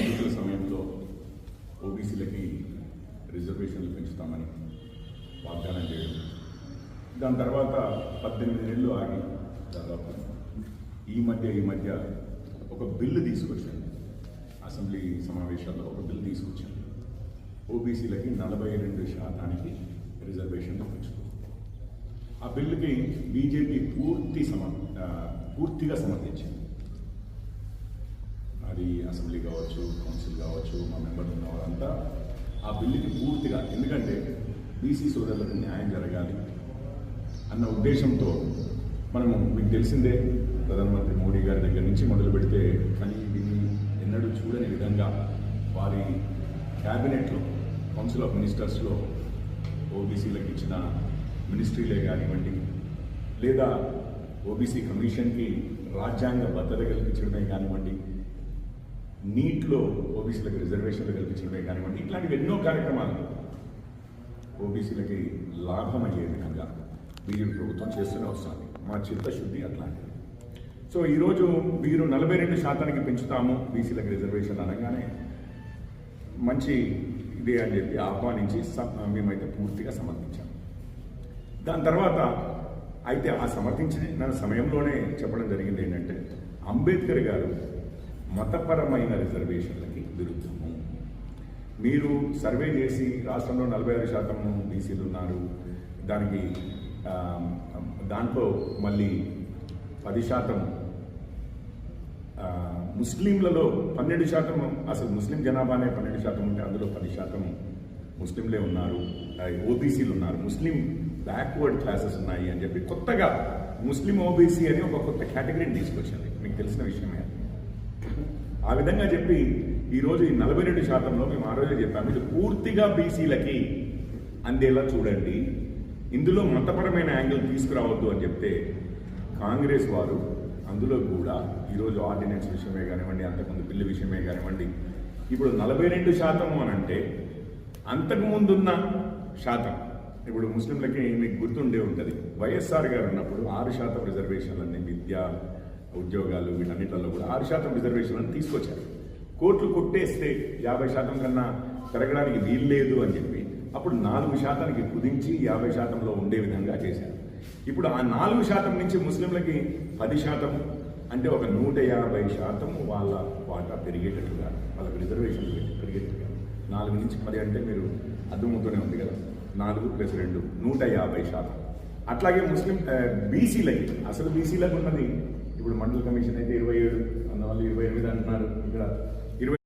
ఎన్నికల సమయంలో ఓబీసీలకి రిజర్వేషన్లు పెంచుతామని వాగ్దానం చేయడం. దాని తర్వాత పద్దెనిమిది నెలలు ఆగి దాదాపు ఈ మధ్య ఈ మధ్య ఒక బిల్లు తీసుకొచ్చాను. అసెంబ్లీ సమావేశాల్లో ఒక బిల్లు తీసుకొచ్చాను. ఓబీసీలకి నలభై రెండు శాతానికి రిజర్వేషన్లు పెంచుతాం ఆ బిల్లుకి బీజేపీ పూర్తి సమ పూర్తిగా సమర్థించింది. అది అసెంబ్లీ కావచ్చు కౌన్సిల్ కావచ్చు మా మెంబర్స్ ఉన్న వాళ్ళంతా ఆ బిల్లుకి పూర్తిగా ఎందుకంటే బీసీ సోదరులకు న్యాయం జరగాలి అన్న ఉద్దేశంతో మనము మీకు తెలిసిందే ప్రధానమంత్రి మోడీ గారి దగ్గర నుంచి మొదలు పెడితే కానీ విని ఎన్నడూ చూడని విధంగా వారి క్యాబినెట్లో కౌన్సిల్ ఆఫ్ మినిస్టర్స్లో ఓబీసీలకు ఇచ్చిన మినిస్ట్రీలే కానివ్వండి లేదా ఓబీసీ కమిషన్కి రాజ్యాంగ భద్రత కల్పించడమే కానివ్వండి నీట్లో ఓబీసీలకు రిజర్వేషన్లు కల్పించడమే కానివ్వండి ఇట్లాంటివి ఎన్నో కార్యక్రమాలు ఓబీసీలకి లాభం అయ్యే విధంగా బీజేపీ ప్రభుత్వం చేస్తూనే వస్తుంది. మా చిత్తశుద్ధి అట్లాంటిది. సో ఈరోజు మీరు నలభై రెండు శాతానికి పెంచుతాము బీసీలకు రిజర్వేషన్ అనగానే మంచి ఇదే అని చెప్పి ఆహ్వానించి మేమైతే పూర్తిగా సమర్పించాము దాని తర్వాత అయితే ఆ సమర్థించిన సమయంలోనే చెప్పడం జరిగింది ఏంటంటే అంబేద్కర్ గారు మతపరమైన రిజర్వేషన్లకి విరుద్ధము. మీరు సర్వే చేసి రాష్ట్రంలో నలభై ఆరు శాతం బీసీలు ఉన్నారు. దానికి దాంట్లో మళ్ళీ పది శాతం ముస్లింలలో పన్నెండు శాతం అసలు ముస్లిం జనాభానే పన్నెండు శాతం ఉంటే అందులో పది శాతం ముస్లింలే ఉన్నారు. ఓబీసీలు ఉన్నారు. ముస్లిం బ్యాక్వర్డ్ క్లాసెస్ ఉన్నాయి అని చెప్పి కొత్తగా ముస్లిం ఓబీసీ అని ఒక కొత్త కేటగిరీని తీసుకొచ్చింది. మీకు తెలిసిన విషయమే ఆ విధంగా చెప్పి ఈరోజు ఈ నలభై రెండు శాతంలో మేము ఆ రోజే చెప్పాము ఇది పూర్తిగా బీసీలకి అందేలా చూడండి. ఇందులో మతపరమైన యాంగిల్ తీసుకురావద్దు అని చెప్తే కాంగ్రెస్ వారు అందులో కూడా ఈరోజు ఆర్డినెన్స్ విషయమే కానివ్వండి అంతకుముందు బిల్లు విషయమే కానివ్వండి ఇప్పుడు నలభై రెండు శాతం అని అంటే అంతకుముందున్న శాతం. ఇప్పుడు ముస్లింలకి మీకు గుర్తుండే ఉంటుంది. వైఎస్ఆర్ గారు ఉన్నప్పుడు ఆరు శాతం రిజర్వేషన్లన్నీ విద్య ఉద్యోగాలు వీటన్నిటిలో కూడా ఆరు శాతం రిజర్వేషన్లను తీసుకొచ్చారు. కోట్లు కొట్టేస్తే యాభై శాతం కన్నా పెరగడానికి వీల్లేదు అని చెప్పి అప్పుడు నాలుగు శాతానికి కుదించి యాభై శాతంలో ఉండే విధంగా చేశారు. ఇప్పుడు ఆ నాలుగు శాతం నుంచి ముస్లింలకి పది శాతం అంటే ఒక నూట యాభై శాతం వాళ్ళ వాటా పెరిగేటట్టుగా వాళ్ళకి రిజర్వేషన్ పెరిగేటట్టుగా. నాలుగు నుంచి పది అంటే మీరు అర్థమవుతూనే ఉంది కదా. నాలుగు ప్లస్ రెండు నూట యాభై శాతం. అట్లాగే ముస్లిం బీసీలకి అసలు బీసీలకు ఉన్నది ఇప్పుడు మండల కమిషన్ అయితే ఇరవై ఏడు అందువల్ల ఇరవై ఎనిమిది అంటున్నారు. ఇక్కడ ఇరవై